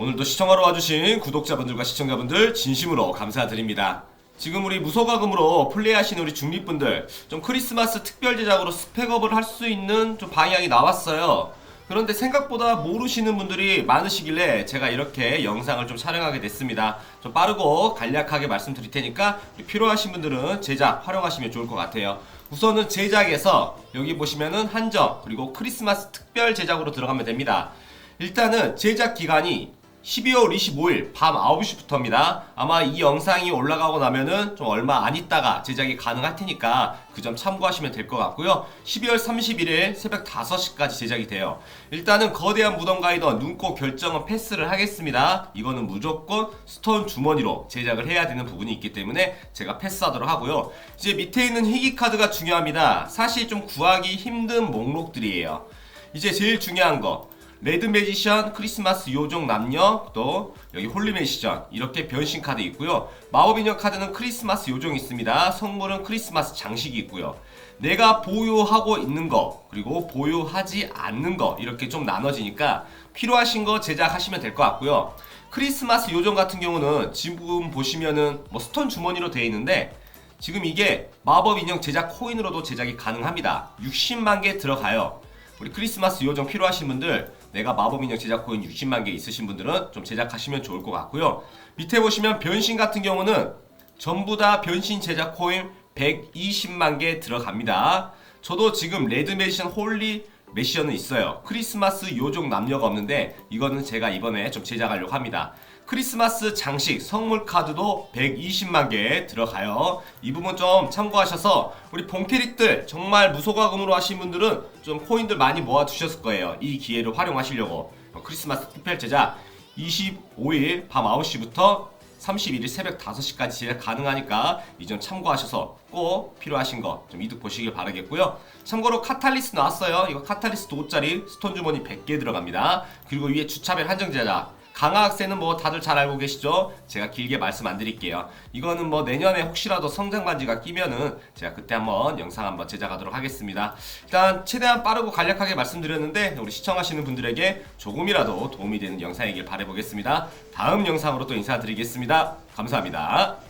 오늘도 시청하러 와주신 구독자분들과 시청자분들 진심으로 감사드립니다. 지금 우리 무소가금으로 플레이하시는 우리 중립분들 좀 크리스마스 특별 제작으로 스펙업을 할 수 있는 좀 방향이 나왔어요. 그런데 생각보다 모르시는 분들이 많으시길래 제가 이렇게 영상을 좀 촬영하게 됐습니다. 좀 빠르고 간략하게 말씀드릴 테니까 필요하신 분들은 제작 활용하시면 좋을 것 같아요. 우선은 제작에서 여기 보시면은 한정 그리고 크리스마스 특별 제작으로 들어가면 됩니다. 일단은 제작 기간이 12월 25일 밤 9시부터입니다. 아마 이 영상이 올라가고 나면은 좀 얼마 안 있다가 제작이 가능할 테니까 그 점 참고하시면 될 것 같고요. 12월 31일 새벽 5시까지 제작이 돼요. 일단은 거대한 무덤 가이더 눈꽃 결정은 패스를 하겠습니다. 이거는 무조건 스톤 주머니로 제작을 해야 되는 부분이 있기 때문에 제가 패스하도록 하고요. 이제 밑에 있는 희귀 카드가 중요합니다. 사실 좀 구하기 힘든 목록들이에요. 이제 제일 중요한 거 레드 매지션, 크리스마스 요정 남녀, 또 여기 홀리 매지션 이렇게 변신 카드 있고요. 마법 인형 카드는 크리스마스 요정 있습니다. 성물은 크리스마스 장식이 있고요. 내가 보유하고 있는 거 그리고 보유하지 않는 거 이렇게 좀 나눠지니까 필요하신 거 제작하시면 될 것 같고요. 크리스마스 요정 같은 경우는 지금 보시면은 뭐 스톤 주머니로 되어 있는데 지금 이게 마법 인형 제작 코인으로도 제작이 가능합니다. 60만 개 들어가요. 우리 크리스마스 요정 필요하신 분들 내가 마법 인형 제작 코인 60만 개 있으신 분들은 좀 제작하시면 좋을 것 같고요. 밑에 보시면 변신 같은 경우는 전부 다 변신 제작 코인 120만 개 들어갑니다. 저도 지금 레드 메시션 홀리 메시션은 있어요. 크리스마스 요정 남녀가 없는데 이거는 제가 이번에 좀 제작하려고 합니다. 크리스마스 장식 선물 카드도 120만 개 들어가요. 이 부분 좀 참고하셔서 우리 봉캐릭들 정말 무소가금으로 하신 분들은 좀 코인들 많이 모아 두셨을 거예요. 이 기회를 활용하시려고 어, 크리스마스 특별 제작 25일 밤 9시부터 31일 새벽 5시까지 제작 가능하니까 이 점 참고하셔서 꼭 필요하신 거 좀 이득 보시길 바라겠고요. 참고로 카탈리스 나왔어요. 이거 카탈리스 5짜리 스톤 주머니 100개 들어갑니다. 그리고 위에 주차별 한정 제작. 강화학생은 뭐 다들 잘 알고 계시죠? 제가 길게 말씀 안 드릴게요. 이거는 뭐 내년에 혹시라도 성장 반지가 끼면은 제가 그때 한번 영상 한번 제작하도록 하겠습니다. 일단 최대한 빠르고 간략하게 말씀드렸는데 우리 시청하시는 분들에게 조금이라도 도움이 되는 영상이길 바라보겠습니다. 다음 영상으로 또 인사드리겠습니다. 감사합니다.